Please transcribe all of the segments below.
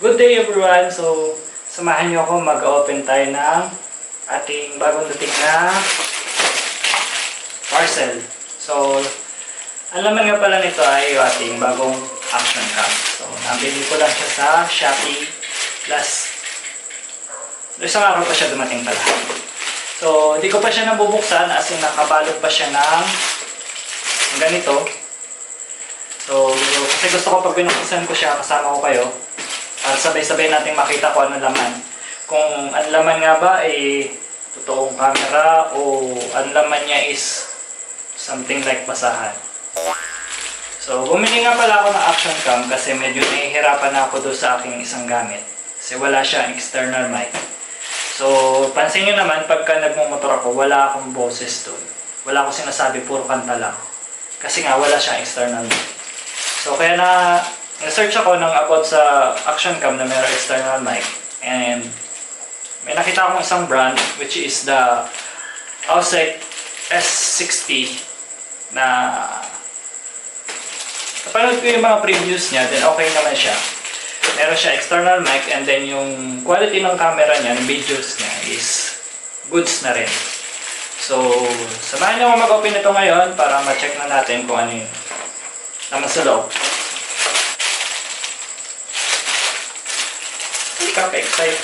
Good day everyone! So, samahan niyo ako mag-open tayo ng ating bagong dating na parcel. So, ang laman nga pala nito ay yung ating bagong action cam. So, nabili ko lang siya sa Shopee Plus. Isang araw pa siya dumating pala. So, hindi ko pa siya nabubuksan as in nakabalot pa siya ng ganito. So, kasi gusto ko pag binuksan ko siya, kasama ko kayo. Para sabay-sabay nating makita kung ano laman. Kung ang laman nga ba ay totoong camera o ang laman niya is something like basahan. So, bumili nga pala ako ng action cam kasi medyo nahihirapan na ako doon sa aking isang gamit. Kasi wala siyang external mic. So, pansin nyo naman, pagka nagmumotor ako, wala akong boses doon. Wala akong sinasabi, puro kanta lang. Kasi nga, wala siyang external mic. So, kaya na, na-search ako ng about sa action cam na mayroong external mic. And, may nakita akong isang brand, which is the Ausec S60 na Napanood ko yung mga previews niya, then okay naman siya. Meron siya external mic and then yung quality ng camera niya, ng videos niya is goods na rin. So, samahan niyo ako mag-open ito ngayon para ma-check na natin kung ano yung naman sa loob. Pa-excite.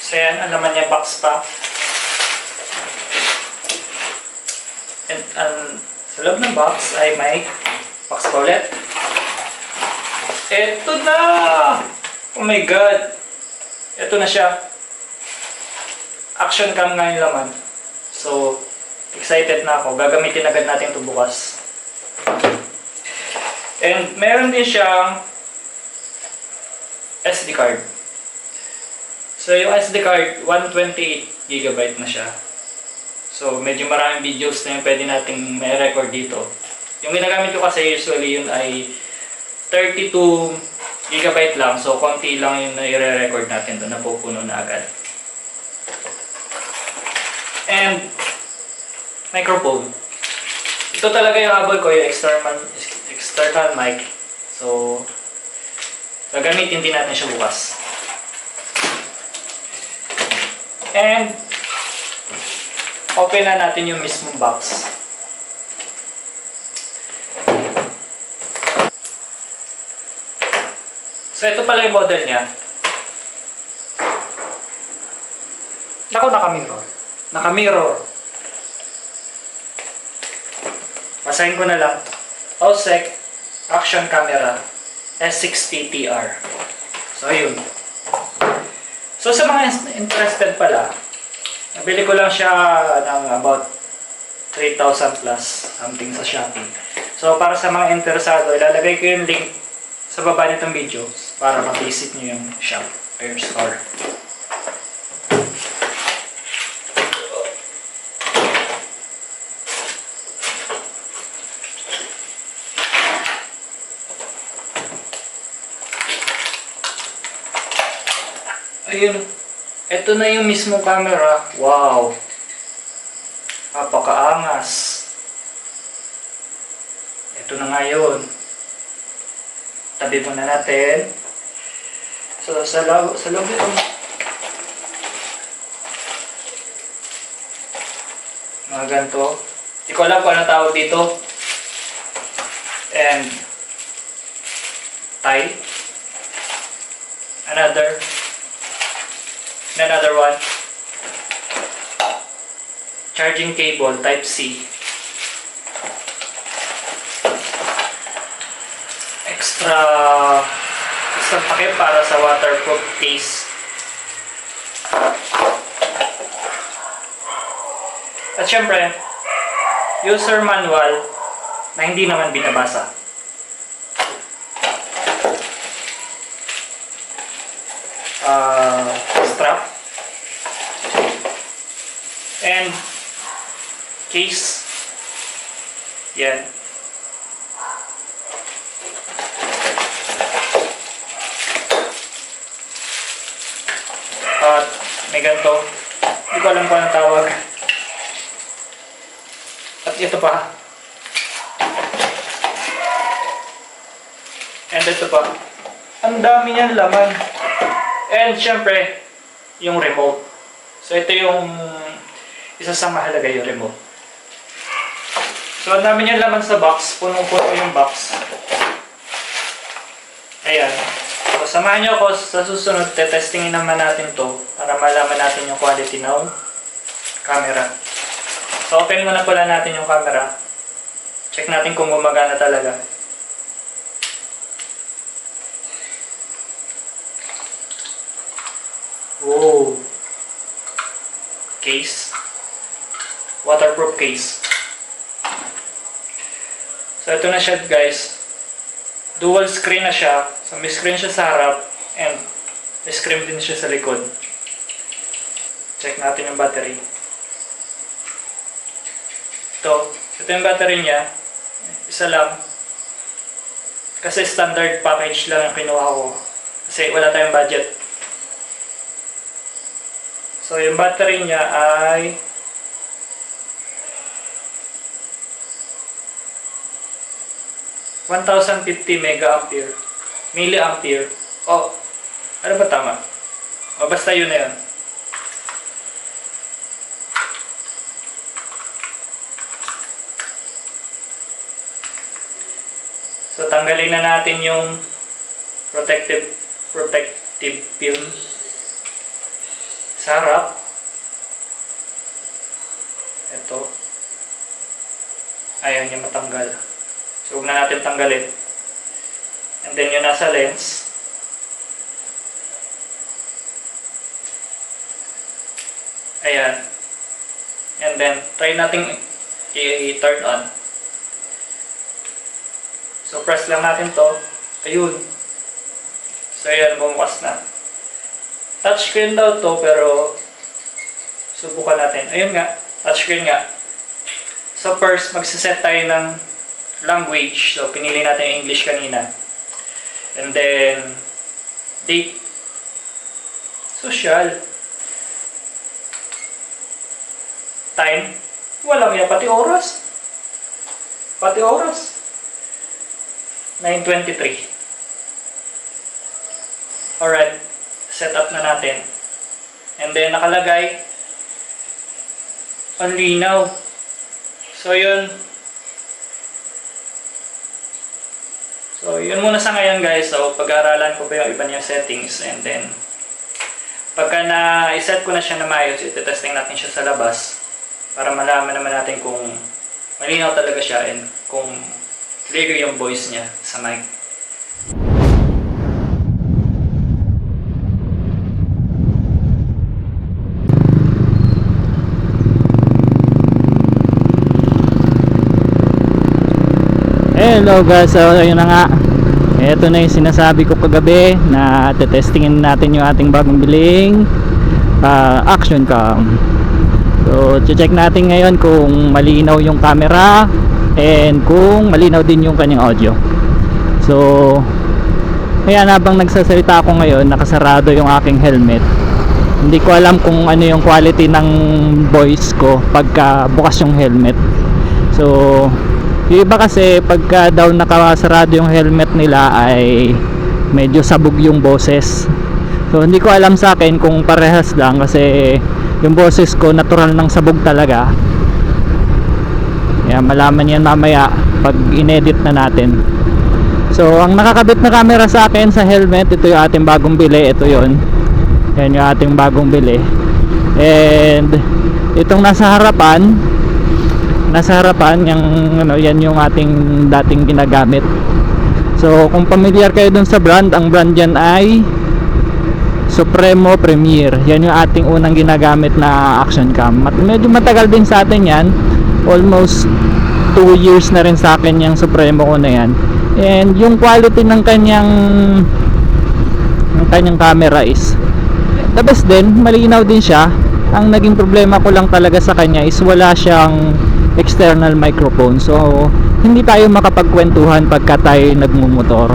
So yan, ang laman niya box pa. And ang sa loob ng box ay may box pa ulit. Ito na! Oh my God! Ito na siya. Action cam nga yung laman. So, excited na ako. Gagamitin agad natin ito bukas. And meron din siyang SD card. So yung SD card, 128GB na siya. So medyo maraming videos na yung pwede nating may record dito. Yung ginagamit ko kasi usually yun ay 32GB lang. So konti lang yung nire-record natin doon. Napupuno na agad. And microphone. Ito talaga yung habol ko, yung external, external mic. So gagamitin din natin siya bukas. And, open na natin yung mismong box. So, ito pala yung model niya. Ako, naka-mirror. Naka-mirror. Basahin ko na lang. OSEC Action Camera S60TR. So, yun. So sa mga interested pala, nabili ko lang siya ng about 3,000 plus something sa Shopee. So para sa mga interesado, ilalagay ko yung link sa baba nitong video para ma-visit nyo yung shop or store. Ayun. Ito na yung mismong camera. Wow. Napakaangas. Ito na nga yun. Tabi muna natin. So, sa loob, sa ito. Mga ganito. Hindi ko alam kung ano tawag dito. And tie. Another and another one charging cable type C extra extra takip para sa waterproof case. At syempre user manual na hindi naman binabasa. Uh, strap. And case. Yan may ganito. Hindi ko alam kung anong tawag. At ito pa. And ito pa. Ang dami niyan laman. And syempre, yung remote. So ito yung isa sa mahalaga yung remote. So ang dami niyan laman sa box. Punong-puno yung box. Ayan. Samahan niyo ako sa susunod. Tetestingin naman natin to para malaman natin yung quality ng camera. So open muna pala natin yung camera. Check natin kung gumagana talaga. Whoa. Case. Waterproof case. So ito na siya guys. Dual screen na siya. So may screen siya sa harap and may screen din siya sa likod. Check natin yung battery. Ito. Ito yung battery niya. Isa lang. Kasi standard package lang yung kinuha ko. Kasi wala tayong budget. So, yung battery niya ay $1,050 mega-ampere. Milliampere. Oh, ano ba tama? O, basta yun na yun. So, tanggalin na natin yung protective protective film sa harap. Ito. Ayaw niya matanggal. So, huwag na natin tanggalin. And then yung nasa lens. Ayan. And then, try natin i-turn on. So, press lang natin to. Ayun. So, ayan, bumukas na. Touchscreen daw to, pero subukan natin. Ayun nga, touchscreen nga. So, first, magsiset tayo ng language. So, pinili natin English kanina. And then, date. Social. Time. Walang yan, pati oras. Pati oras. 9.23. Alright. Set up na natin. And then, nakalagay, ang linaw. So, yun. So, yun muna sa ngayon guys. So, pag-aaralan ko pa yung iba niyang settings and then pagka na-set ko na siya na maayos, iti-testing natin siya sa labas para malaman naman natin kung malinaw talaga siya and kung clear yung voice niya sa mic. Hello guys, so yun na nga. Ito na yung sinasabi ko kagabi na tetestingin natin yung ating bagong biling ah, action cam. So check natin ngayon kung malinaw yung camera and kung malinaw din yung kanyang audio. So Ayan habang nagsasalita ako ngayon nakasarado yung aking helmet. Hindi ko alam kung ano yung quality ng voice ko pagka bukas yung helmet. So yung iba kasi pagka daw nakasarado yung helmet nila ay medyo sabog yung boses. So hindi ko alam sa akin kung parehas lang kasi yung boses ko natural ng sabog talaga. Kaya malaman yan mamaya pag inedit na natin. So ang nakakabit na camera sa akin sa helmet, ito yung ating bagong bili, ito yon. Yan yung ating bagong bili. And itong nasa harapan, nasa harapan yung ano yan yung ating dating ginagamit. So kung familiar kayo dun sa brand ang brand yan ay Supremo Premier. Yan yung ating unang ginagamit na action cam. Mat medyo matagal din sa atin yan. Almost 2 years na rin sa akin yung Supremo ko na yan. And yung quality ng kanyang ng kanyang camera is the best din. Malinaw din siya. Ang naging problema ko lang talaga sa kanya is wala siyang external microphone so hindi tayo makapagkwentuhan pagka tayo nagmumotor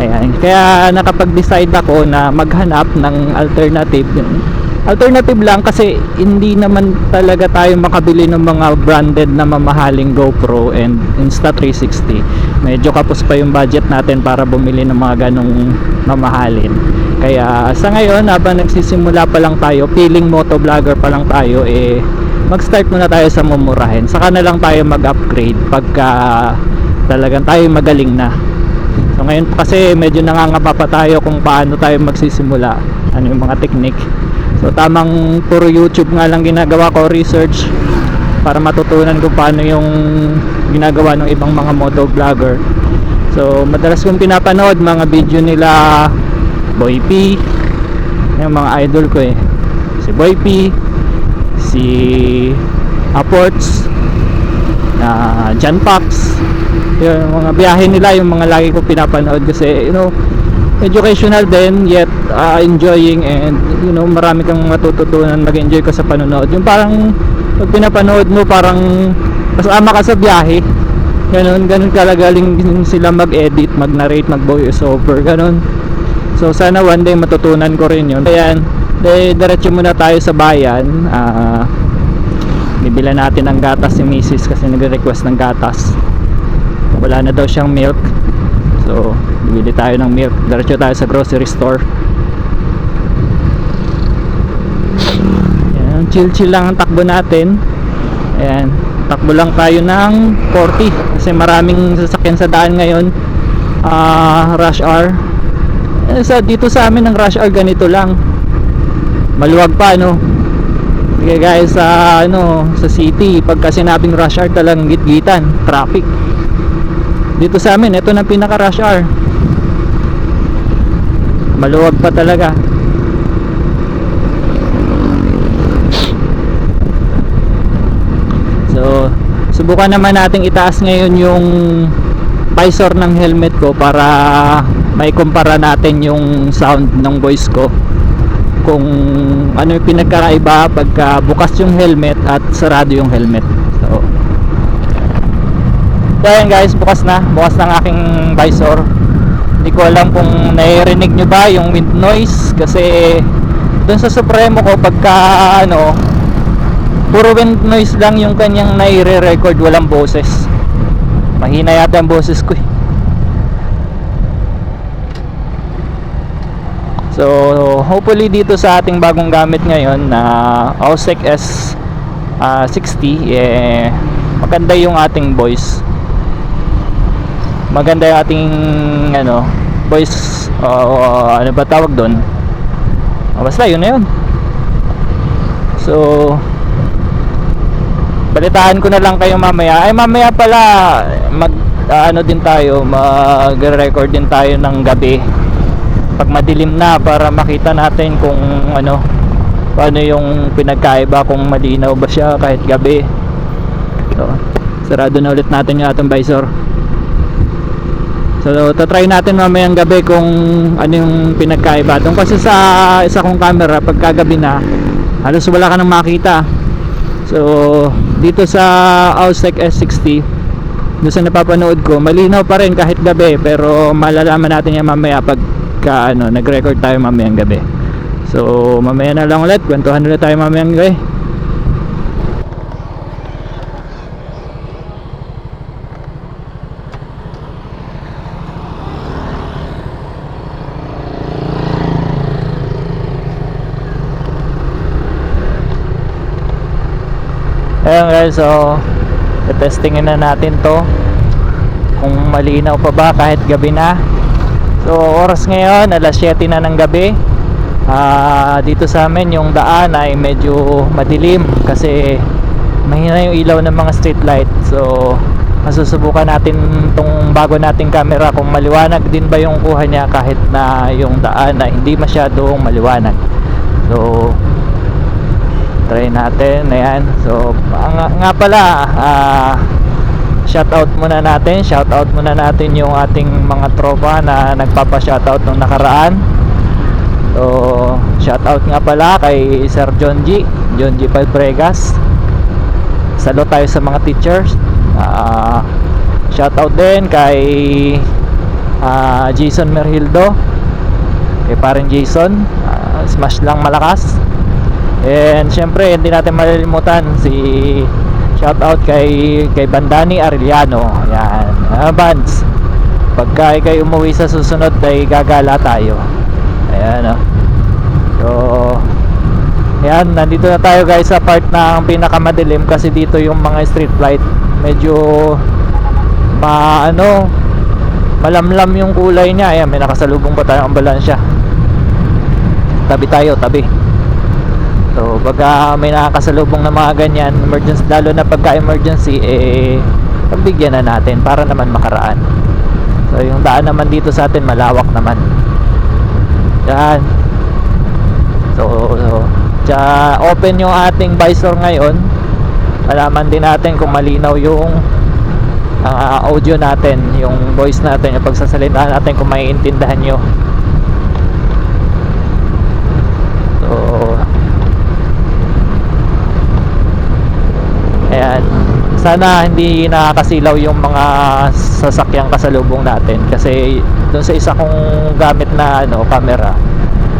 Ayan. Kaya nakapag-decide ako na maghanap ng alternative. Alternative lang kasi hindi naman talaga tayo makabili ng mga branded na mamahaling GoPro and Insta360. Medyo kapos pa yung budget natin para bumili ng mga ganong mamahalin. Kaya sa ngayon, habang nagsisimula pa lang tayo, feeling motovlogger pa lang tayo, eh, mag-start muna tayo sa mumurahin. Saka na lang tayo mag-upgrade pagka talagang tayo magaling na. So ngayon kasi medyo nangangapa pa tayo kung paano tayo magsisimula, ano yung mga technique. So tamang puro YouTube nga lang ginagawa ko research para matutunan ko paano yung ginagawa ng ibang mga moto vlogger. So madalas kong pinapanood mga video nila Boy P, yung mga idol ko eh. Si Boy P, si Aports, na John Pax, yung mga biyahe nila yung mga lagi ko pinapanood kasi you know educational din yet uh, enjoying and you know marami kang matututunan mag-enjoy ka sa panonood. Yung parang pag pinapanood mo parang kasama ka sa biyahe. Ganun ganun kalagaling sila mag-edit mag-narrate mag-voice over ganun. So sana one day matutunan ko rin yun. Ayan de, diretso muna tayo sa bayan. Ah bibila natin ng gatas si misis kasi nagre-request ng gatas. Wala na daw siyang milk. So bibili tayo ng milk. Diretso tayo sa grocery store. Ayan, chill chill lang ang takbo natin. Ayan takbo lang tayo ng 40 kasi maraming sasakyan sa daan ngayon. Ah rush hour. Eh, sa, dito sa amin ng rush hour ganito lang maluwag pa no? Kaya guys sa ano sa city pagka sinabing rush hour talagang gitgitan traffic. Dito sa amin ito na pinaka rush hour. Maluwag pa talaga. So subukan naman nating itaas ngayon yung visor ng helmet ko para may kumpara natin yung sound ng voice ko kung ano yung pinagkakaiba pagka bukas yung helmet at sarado yung helmet so So ayan guys, bukas na. Bukas ng aking visor. Hindi ko alam kung naririnig nyo ba yung wind noise kasi dun sa Supremo ko pagka ano puro wind noise lang yung kanyang nai-record walang boses. Mahina yata ang boses ko eh. So hopefully dito sa ating bagong gamit ngayon na Ausec S ah, 60 eh maganda yung ating voice. Maganda yung ating ano voice uh, ano ba tawag doon oh, basta yun na yun. So balitaan ko na lang kayo mamaya. Ay mamaya pala mag ah, ano din tayo mag record din tayo ng gabi pag madilim na para makita natin kung ano paano yung pinagkaiba kung malinaw ba siya kahit gabi so, sarado na ulit natin yung atong visor So, tatry natin mamayang gabi kung ano yung pinagkaiba. Doon kasi sa isa kong camera, pagkagabi na, halos wala ka nang makita. So, dito sa Ausec S60, doon sa napapanood ko, malinaw pa rin kahit gabi, pero malalaman natin yan mamaya pagka ano, nag-record tayo mamayang gabi. So, mamaya na lang ulit, kwentuhan ulit tayo mamayang gabi. Ayan guys, so testingin na natin to kung malinaw pa ba kahit gabi na. So oras ngayon, alas 7 na ng gabi. Ah, dito sa amin yung daan ay medyo madilim kasi mahina yung ilaw ng mga street light. So masusubukan natin tong bago nating camera kung maliwanag din ba yung kuha niya kahit na yung daan ay hindi masyadong maliwanag. So try natin ayan so nga, nga pala ah shout out muna natin. Shout out muna natin yung ating mga tropa na nagpapa shout out nung nakaraan. So shout out nga pala kay Sir John G John G Palbregas salute tayo sa mga teachers. Ah shout out din kay ah, Jason Merhildo. Kay parin Jason. Ah, smash lang malakas. And syempre hindi natin malilimutan si shout out kay kay Bandani Arellano. Yan ah, Bands pagka ikay umuwi sa susunod ay gagala tayo. Ayan oh. so yan nandito na tayo guys sa part ng pinakamadilim kasi dito yung mga street light. Medyo ma ano malamlam yung kulay niya. Ayan may nakasalubong pa tayong ambulansya. Tabi tayo tabi so pagka may nakakasalubong na mga ganyan emergency lalo na pagka emergency eh pagbigyan na natin para naman makaraan. So yung daan naman dito sa atin malawak naman. Yan. So, so tsaka open yung ating visor ngayon malaman din natin kung malinaw yung ah, audio natin yung voice natin yung pagsasalita natin kung maiintindihan nyo so ayan sana hindi nakakasilaw yung mga sasakyang kasalubong natin kasi doon sa isa kong gamit na ano camera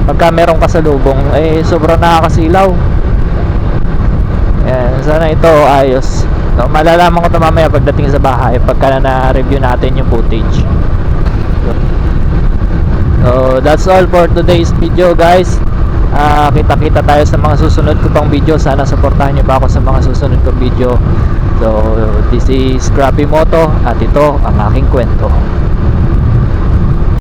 pagka merong kasalubong eh sobrang nakakasilaw Ayan, sana ito ayos. No, malalaman ko ito mamaya pagdating sa bahay pagka na-review natin yung footage. So, that's all for today's video guys. Ah, kita-kita tayo sa mga susunod ko pang video. Sana suportahan niyo pa ako sa mga susunod kong video. So, this is Scrappy Moto at ito ang aking kwento.